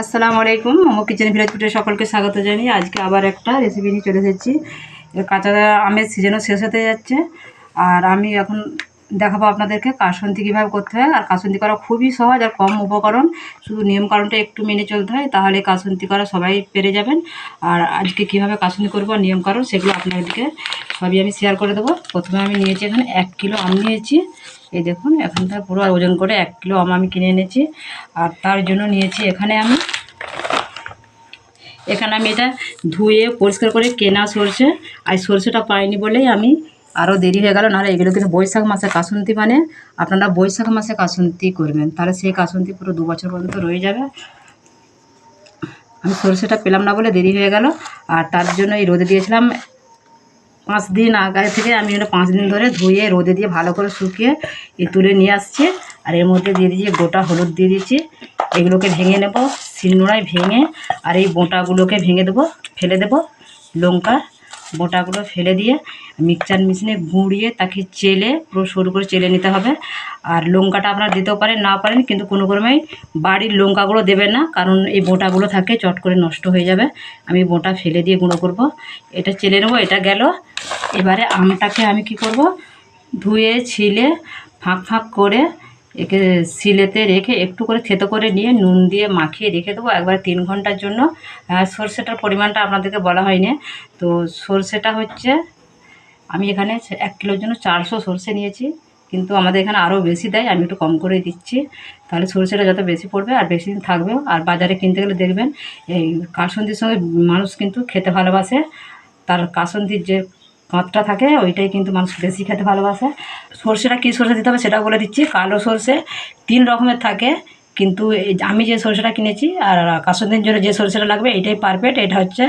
আসসালামু আলাইকুম, momo kitchen village ফুটে সকলকে স্বাগত জানি আজকে আবার একটা রেসিপি নিয়ে চলে এসেছি। কাঁচা আমের সিজনও শেষ হতে যাচ্ছে। আর আমি এখন দেখাবো আপনাদেরকে কাসন্তি কীভাবে করতে হয়। আর কাসন্তি করা খুবই সহজ আর কম উপকরণ। শুধু নিয়মকানুনটা একটু মেনে চলতে হয়, তাহলে কাসন্তি করা সবাই পেরে যাবেন। আর আজকে কীভাবে কাসন্তি করব নিয়মকানুন সেগুলো আপনাদেরকে সবই আমি শেয়ার করে দেবো। প্রথমে আমি নিয়েছি এখানে এক কিলো আম নিয়েছি। এই দেখুন, এখানটা পুরো ওজন করে এক কিলো আম আমি কিনে এনেছি। আর তার জন্য নিয়েছি এখানে আমি এখানে আমি এটা ধুয়ে পরিষ্কার করে কেনা সরষে। আর সরষেটা পাইনি বলেই আমি আরও দেরি হয়ে গেল, নাহলে এগুলো কিন্তু বৈশাখ মাসে কাসন্তি মানে আপনারা বৈশাখ মাসে কাসন্তি করবেন। তাহলে সেই কাসন্তি পুরো দু বছর পর্যন্ত রয়ে যাবে। আমি সরষেটা পেলাম না বলে দেরি হয়ে গেল, আর তার জন্য এই রোদে দিয়েছিলাম পাঁচ দিন আগে থেকে আমি এটা পাঁচ দিন ধরে ধুয়ে, রোদে দিয়ে ভালো করে শুকিয়ে এ তুলে নিয়ে আসছি। আর এর মধ্যে দিয়ে দিয়েছি গোটা হলুদ দিয়ে দিয়েছি। এগুলোকে ভেঙে নেব, শিলনোড়ায় ভেঙে, আর এই বোঁটাগুলোকে ভেঙে দেবো, ফেলে দেবো লঙ্কা। বোঁটাগুলো ফেলে দিয়ে মিক্সচার মেশিনে গুঁড়িয়ে তাকে চেলে, পুরো সরু করে চেলে নিতে হবে। আর লঙ্কাটা আপনারা দিতেও পারেন না পারেন, কিন্তু কোনো ক্রমেই বাড়ির লঙ্কাগুলো দেবেন না, কারণ এই বোঁটাগুলো থাকে, চট করে নষ্ট হয়ে যাবে। আমি বোঁটা ফেলে দিয়ে গুঁড়ো করব। এটা চেলে নেব, এটা গেল। এবারে আমটাকে আমি কি করব? ধুয়ে, ছিলে, ফাঁক ফাঁক করে একে শিলেতে রেখে একটু করে থেতো করে নিয়ে নুন দিয়ে মাখিয়ে রেখে দেবো। একবার তিন ঘণ্টার জন্য। আর সর্ষেটার পরিমাণটা আপনাদেরকে বলা হয়নি। তো সর্ষেটা হচ্ছে, আমি এখানে এক কিলোর জন্য চারশো সর্ষে নিয়েছি। কিন্তু আমাদের এখানে আরও বেশি দেয়, আমি একটু কম করে দিচ্ছি। তাহলে সর্ষেটা যত বেশি পড়বে আর বেশি দিন থাকবেও। আর বাজারে কিনতে গেলে দেখবেন, এই কাসন্দির সঙ্গে মানুষ কিন্তু খেতে ভালোবাসে। তার কাসন্দির যে কাঁচটা থাকে, ওইটাই কিন্তু মানুষ বেশি খেতে ভালোবাসে। সর্ষেটা কী সর্ষে দিতে হবে সেটাও বলে দিচ্ছি, কালো সর্ষে তিন রকমের থাকে, কিন্তু আমি যে সর্ষেটা কিনেছি আর কাসুন্দির জন্য যে সর্ষেটা লাগবে, এটাই পারফেক্ট এটা হচ্ছে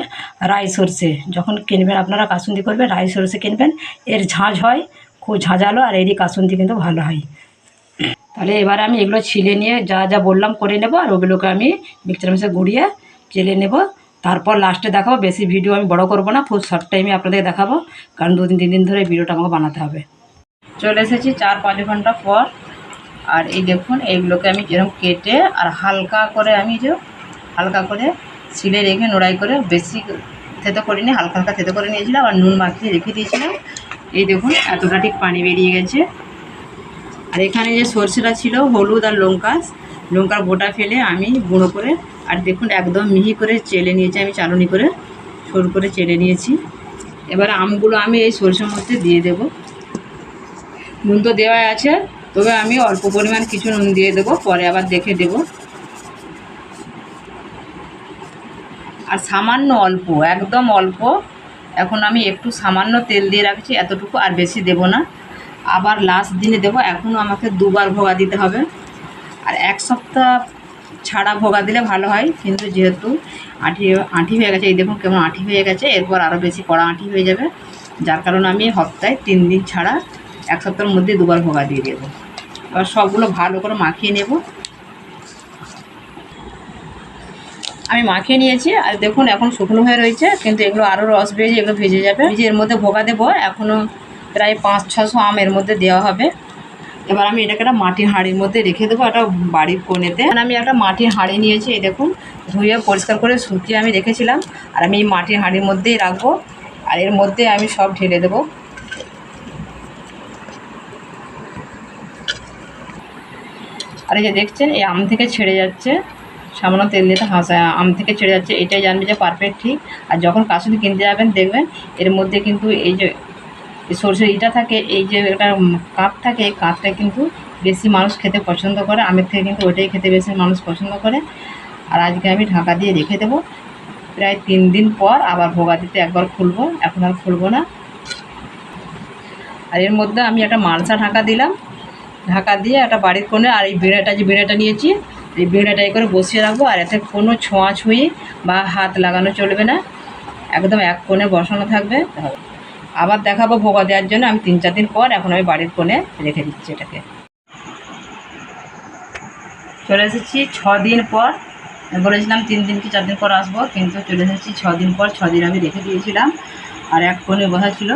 রাই সর্ষে। যখন কিনবেন আপনারা, কাসুন্দি করবেন রাই সর্ষে কিনবেন, এর ঝাঁঝ হয়, খুব ঝাঁঝালো, আর এরই কাসুন্দি কিন্তু ভালো হয়। তাহলে এবার আমি এগুলো ছিলে নিয়ে যা যা বললাম করে নেব, আর ওগুলোকে আমি মিক্সচার মেশে গুঁড়িয়ে চেলে নেব। তারপর লাস্টে দেখাবো, বেশি ভিডিও আমি বড় করব না ফুল শর্ট টাইমে আপনাদের দেখাবো, কারণ দুদিন, তিন দিন ধরে ভিডিওটা আমাকে বানাতে হবে। চলে এসেছি চার পাঁচ ঘণ্টা পর, আর এই দেখুন, এইগুলোকে আমি যেরকম কেটে আর হালকা করে আমি যে হালকা করে ছিলে রেখে নোড়াই করে বেশি থেতো করিনি, হালকা হালকা থেতো করে নিয়েছিলাম, আর নুন মাখিয়ে রেখে দিয়েছিলাম। এই দেখুন, এতটা ঠিক পানি বেরিয়ে গেছে। আর এখানে যে সর্ষেটা ছিল, হলুদ আর লঙ্কা লঙ্কার গোটা ফেলে আমি গুঁড়ো করে, আর দেখুন একদম মিহি করে চেলে নিয়েছি, আমি চালনি করে, সরু করে চেলে নিয়েছি। এবার আমগুলো আমি এই সরষের মধ্যে দিয়ে দেব। নুন তো দেওয়াই আছে, তবে আমি অল্প পরিমাণ কিছু নুন দিয়ে দেবো, পরে আবার দেখে দেব। আর সামান্য অল্প, একদম অল্প, এখন আমি একটু সামান্য তেল দিয়ে রাখছি, এতটুকু আর বেশি দেব না। আবার লাস্ট দিনে দেবো, এখনও আমাকে দুবার ভোগা দিতে হবে। আর এক সপ্তাহ ছাড়া ভোগা দিলে ভালো হয়, কিন্তু যেহেতু আঁটি আঁটি হয়ে গেছে, এই দেখুন কেমন আঁটি হয়ে গেছে, এরপর আরও বেশি কড়া আঁটি হয়ে যাবে, যার কারণে আমি সপ্তাহে তিন দিন ছাড়া এক সপ্তাহের মধ্যে দুবার ভোগা দিয়ে দেবো। এবার সবগুলো ভালো করে মাখিয়ে নেব। আমি মাখিয়ে নিয়েছি, আর দেখুন এখন শুকনো হয়ে রয়েছে, কিন্তু এগুলো আরও রস বেরিয়ে, এগুলো ভেজে যাবে। ভেজে এর মধ্যে ভোগা দেবো এখনও প্রায় পাঁচ, ছশো আম এর মধ্যে দেওয়া হবে। এবার আমি এটাকে একটা মাটির হাঁড়ির মধ্যে রেখে দেবো একটা বাড়ির কোণেতে। আমি একটা মাটির হাঁড়ি নিয়েছি, এই দেখুন, ধুয়ে পরিষ্কার করে শুকিয়ে আমি রেখেছিলাম। আর আমি এই মাটির হাঁড়ির মধ্যেই রাখব, আর এর মধ্যে আমি সব ঢেলে দেবো। আর এই যে দেখছেন, এই আম থেকে ছেড়ে যাচ্ছে, সামান্য তেল দিতে হাসা আম থেকে ছেড়ে যাচ্ছে, এটাই জানবে যে পারফেক্ট ঠিক। আর যখন কাশুনি কিনতে যাবেন, দেখবেন এর মধ্যে কিন্তু এই যে সরষের ইটা থাকে, এই যে একটা কাঁপ থাকে, এই কাঁপটা কিন্তু বেশি মানুষ খেতে পছন্দ করে। আমের থেকে কিন্তু ওইটাই খেতে বেশি মানুষ পছন্দ করে। আর আজকে আমি ঢাকা দিয়ে রেখে দেবো। প্রায় তিন দিন পর আবার ভোগা দিতে একবার খুলবো। এখন আর খুলবো না। আর এর মধ্যে আমি একটা মালসা ঢাকা দিলাম। ঢাকা দিয়ে একটা বাড়ির কোণে আর এই বিড়াটা যে বিড়াটা নিয়েছি, এই বিড়াটা করে বসিয়ে রাখব। আর এতে কোনো ছোঁয়াছুঁয়ি বা হাত লাগানো চলবে না। একদম এক কোণে বসানো থাকবে। আবার দেখাবো ভোগা দেওয়ার জন্য। আমি তিন চার দিন পর এখন আমি বাড়ির কোণে রেখে দিচ্ছি এটাকে। চলে এসেছি ছ দিন পর। বলেছিলাম তিন দিন কি চার দিন পর আসব, কিন্তু চলে এসেছি ছ দিন পর, ছ দিন আমি রেখে দিয়েছিলাম। আর এক কোণে বসা ছিল।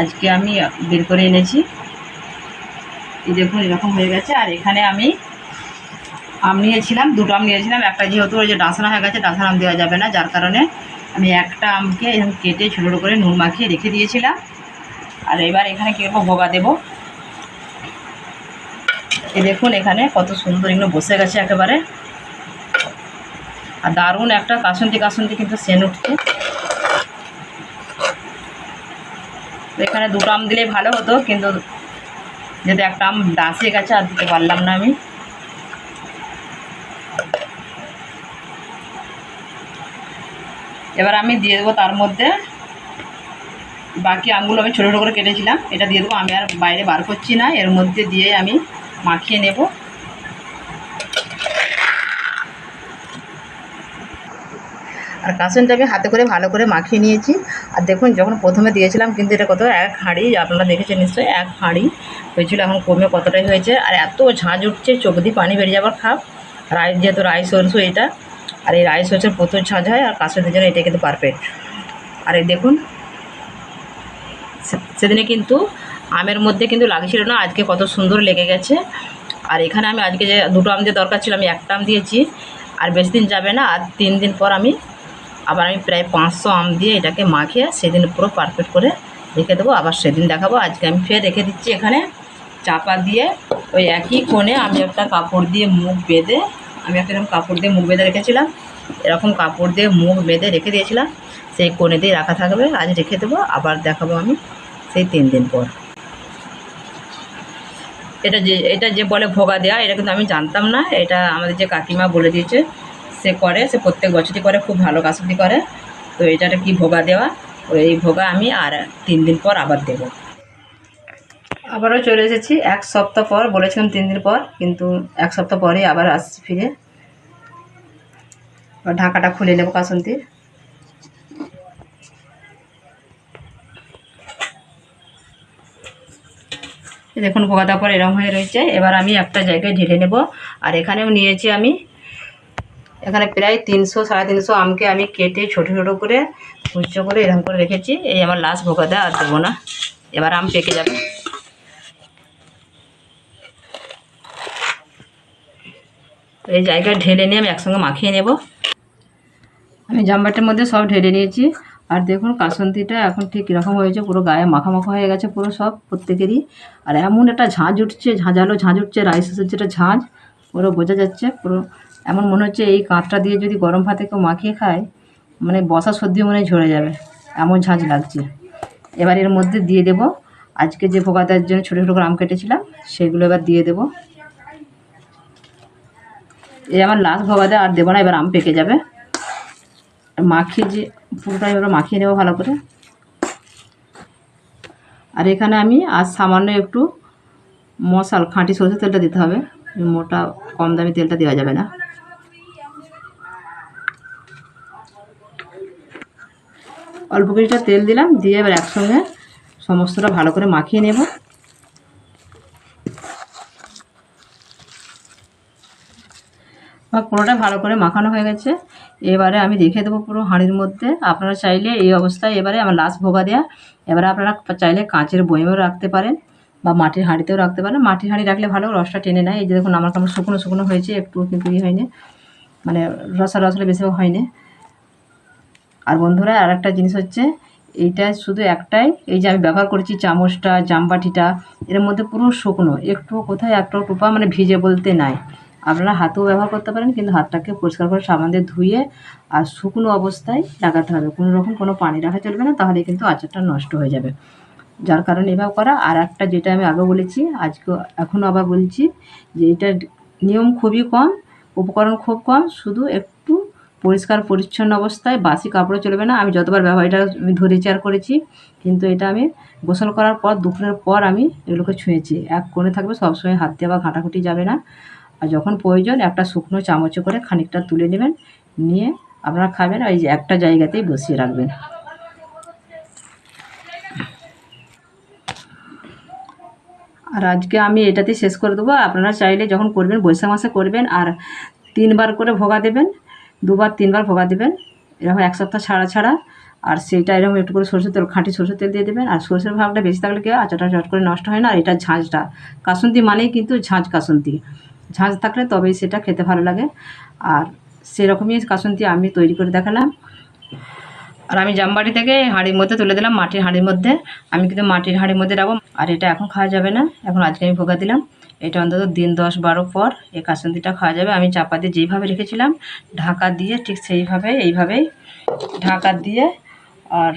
আজকে আমি বের করে এনেছি। এই দেখুন, এরকম হয়ে গেছে। আর এখানে আমি আম নিয়েছিলাম, দুটো আম নিয়েছিলাম। একটা যেহেতু ওই যে ডাঁসানা হয়ে গেছে ডাঁসানা আম দেওয়া যাবে না, যার কারণে আমি একটা আমকে কেটে ছোটো ছোটো করে নুন মাখিয়ে রেখে দিয়েছিলাম। আর এবার এখানে কী করব? ভোগা দেবো। এ দেখুন এখানে কত সুন্দর এগুলো বসে গেছে একেবারে। আর দারুণ একটা কাসন্তি কাসন্তি কিন্তু সেন উঠছে। এখানে দুটো আম দিলেই ভালো হতো, কিন্তু যেহেতু একটা আম ডাঁসে গেছে, আর দিতে পারলাম না আমি। এবার আমি দিয়ে দেবো তার মধ্যে বাকি আমগুলো আমি ছোটো ছোটো করে কেটেছিলাম। এটা দিয়ে দেবো, আমি আর বাইরে বার করছি না। এর মধ্যে দিয়ে আমি মাখিয়ে নেব। আর কাসনটা আমি হাতে করে ভালো করে মাখিয়ে নিয়েছি। আর দেখুন, যখন প্রথমে দিয়েছিলাম, কিন্তু এটা কত এক হাঁড়ি, আপনারা দেখেছেন নিশ্চয়ই, এক হাঁড়ি হয়েছিল। এখন কমে কতটাই হয়েছে। আর এত ঝাঁঝ উঠছে, চোখ দিয়ে পানি বেরিয়ে যাবার খাপ। রাইস, যেহেতু রাইস, সরষু, এটা। আর এই রাইস সরষের প্রচুর ঝাঁঝ হয় আর কাসনের জন্য এটা কিন্তু পারফেক্ট আর এই দেখুন সেদিনে কিন্তু আমের মধ্যে কিন্তু লাগছিল না, আজকে কত সুন্দর লেগে গেছে। আর এখানে আমি আজকে যে দুটো আম দিয়ে দরকার ছিল, আমি একটা আম দিয়েছি। আর বেশি দিন যাবে না, আর তিন দিন পর আমি আবার আমি প্রায় পাঁচশো আম দিয়ে এটাকে মাখিয়ে সেদিন পুরো পারফেক্ট করে রেখে দেবো। আবার সেদিন দেখাবো। আজকে আমি ফের রেখে দিচ্ছি এখানে চাপা দিয়ে। ওই একই কোণে আমি একটা কাপড় দিয়ে মুখ বেঁধে আমি একটা এরকম কাপড় দিয়ে মুখ বেঁধে রেখেছিলাম। এরকম কাপড় দিয়ে মুখ বেঁধে রেখে দিয়েছিলাম। সেই কোণে দিয়ে রাখা থাকবে। আজ রেখে দেবো, আবার দেখাবো আমি সেই তিন দিন পর। এটা যে এটা যে বলে ভোগা দেওয়া এটা কিন্তু আমি জানতাম না। এটা আমাদের যে কাকিমা বলে দিয়েছে, সে করে, সে প্রত্যেক বছরই করে, খুব ভালো কাজটি করে। তো এটাটা কি ভোগা দেওয়া? ওই ভোগা আমি আর তিন দিন পর আবার দেব। আবারও চলে এসেছি। এক সপ্তাহ পর, বলেছিলাম তিন দিন পর, কিন্তু এক সপ্তাহ পরেই আবার আসছি ফিরে। ঢাকাটা খুলে নেব কাসন্তির দেখুন ভোগা দেওয়ার পর এরম হয়ে রয়েছে। এবার আমি একটা জায়গায় ঢেলে নেব। আর এখানেও নিয়েছি আমি, এখানে প্রায় তিনশো, সাড়ে তিনশো আমকে আমি কেটে ছোটো ছোটো করে, কুচো করে এরকম করে রেখেছি। এই আমার লাস্ট দেওয়া আর দেবো না। এবার আম পেকে যাবে। এই জায়গায় ঢেলে নিয়ে আমি একসঙ্গে মাখিয়ে নেব। আমি জামবাটির মধ্যে সব ঢেলে নিয়েছি। আর দেখুন কাসন্তিটা এখন ঠিক কীরকম হয়েছে, পুরো গায়ে মাখা মাখা হয়ে গেছে পুরো সব প্রত্যেকেরই। আর এমন একটা ঝাঁঝ উঠছে, ঝাঁঝালো ঝাঁঝ উঠছে রাইসের যেটা ঝাঁঝ পুরো বোঝা যাচ্ছে, পুরো এমন মনে হচ্ছে এই কাঁচটা দিয়ে যদি গরম ভাতে কেউ মাখিয়ে খায় মানে বসা সর্দি মনে ঝরে যাবে, এমন ঝাঁঝ লাগছে। এবার এর মধ্যে দিয়ে দেব। আজকে যে ভোগাদার জন্য ছোটো ছোটো করে আম কেটেছিলাম, সেগুলো এবার দিয়ে দেব। এই আমার লাস্ট ভোগাদা আর দেবো না, এবার আম পেকে যাবে। মাখিয়ে যে পুরোটাই এবার মাখিয়ে নেব ভালো করে। আর এখানে আমি আর সামান্য একটু মশাল, খাঁটি সরষের তেলটা দিতে হবে। মোটা কম দামি তেলটা দেওয়া যাবে না। অল্প কিছুটা তেল দিলাম, দিয়ে এবার একসঙ্গে সমস্তটা ভালো করে মাখিয়ে নেব। বা পুরোটা ভালো করে মাখানো হয়ে গেছে। এবারে আমি রেখে দেবো পুরো হাঁড়ির মধ্যে। আপনারা চাইলে এই অবস্থায় এবারে আমার লাস্ট ভোগা দেওয়া এবারে আপনারা চাইলে কাঁচের বয়েমেও রাখতে পারেন বা মাটির হাঁড়িতেও রাখতে পারেন। মাটির হাঁড়ি রাখলে ভালো, রসটা টেনে নেয়। এই যে দেখুন, আমার কেমন শুকনো শুকনো হয়েছে, একটু কিন্তু ই হয়নি। মানে রসা রসলে বেশি হয়নি। আর বন্ধুরা আর একটা জিনিস হচ্ছে, এইটা শুধু একটাই। এই যে আমি ব্যবহার করেছি চামচটা, জামবাটিটা, এর মধ্যে পুরো শুকনো। একটু কোথায় একটা টোপা মানে ভিজে বলতে নাই। আপনারা হাতেও ব্যবহার করতে পারেন, কিন্তু হাতটাকে পরিষ্কার করে সাবান দিয়ে ধুয়ে আর শুকনো অবস্থায় লাগাতে হবে। কোনো রকম কোনো পানি রাখা চলবে না, তাহলে কিন্তু আচারটা নষ্ট হয়ে যাবে। যার কারণে এভাবে করা। আর একটা যেটা আমি আগে বলেছি আজকে এখনও আবার বলছি যে এটার নিয়ম খুবই কম, উপকরণ খুব কম, শুধু একটু পরিষ্কার পরিচ্ছন্ন অবস্থায় বাসি কাপড়ে চলবে না। আমি যতবার ব্যবহার এটা আমি ধরেছি আর করেছি, কিন্তু এটা আমি গোসল করার পর, দুপুরের পর আমি এগুলোকে ছুঁয়েছি। এক কোণে থাকবে, সবসময় হাত দিয়ে বা ঘাঁটাঘুঁটি যাবে না। আর যখন প্রয়োজন একটা শুকনো চামচে করে খানিকটা তুলে নেবেন, নিয়ে আপনারা খাবেন আর এই যে একটা জায়গাতেই বসিয়ে রাখবেন। আর আজকে আমি এটাতে শেষ করে দেবো। আপনারা চাইলে যখন করবেন, বৈশাখ মাসে করবেন আর তিনবার করে ভোগা দেবেন, দুবার, তিনবার ভোগা দেবেন। এরকম এক সপ্তাহ ছাড়া ছাড়া। আর সেটা এরকম একটু করে সরষের তেল, খাঁটি সরষের তেল দিয়ে দেবেন। আর সরষের ভাগটা বেশি থাকলে কি আচারটা চট করে নষ্ট হয় না। আর এটা ঝাঁঝটা। কাসন্তি মানেই কিন্তু ঝাঁঝ কাসন্তি ঝাঁঝ থাকলে তবেই সেটা খেতে ভালো লাগে। আর সেরকমই কাসন্তি আমি তৈরি করে দেখালাম। আর আমি জামবাড়ি থেকে হাঁড়ির মধ্যে তুলে দিলাম, মাটির হাঁড়ির মধ্যে। আমি কিন্তু মাটির হাঁড়ির মধ্যে রাখব। আর এটা এখন খাওয়া যাবে না। এখন আজকে আমি ভোগা দিলাম। এটা অন্তত দিন দশ বারো পর এই কাসন্তিটা খাওয়া যাবে। আমি চাপা দিয়ে যেইভাবে রেখেছিলাম, ঢাকা দিয়ে ঠিক সেইভাবে, এইভাবেই ঢাকা দিয়ে আর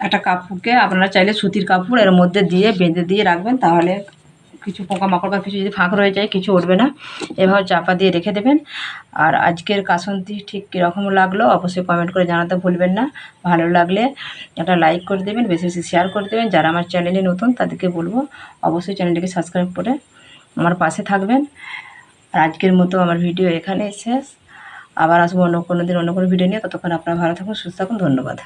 একটা কাপড়কে আপনারা চাইলে সুতির কাপড় এর মধ্যে দিয়ে বেঁধে দিয়ে রাখবেন। তাহলে কিছু পোকামাকড় বা কিছু যদি ফাঁক রয়ে যায়, কিছু উঠবে না। এভাবে চাপা দিয়ে রেখে দেবেন। আর আজকের কাসন্তি ঠিক কীরকম লাগল, অবশ্যই কমেন্ট করে জানাতে ভুলবেন না। ভালো লাগলে একটা লাইক করে দেবেন, বেশি বেশি শেয়ার করে দেবেন। যারা আমার চ্যানেলে নতুন, তাদেরকে বলব, অবশ্যই চ্যানেলটিকে সাবস্ক্রাইব করে আমার পাশে থাকবেন। আর আজকের মতো আমার ভিডিও এখানেই শেষ। আবার আসব অন্য কোনো দিন, অন্য কোনো ভিডিও নিয়ে। ততক্ষণ আপনারা ভালো থাকুন, সুস্থ থাকুন। ধন্যবাদ।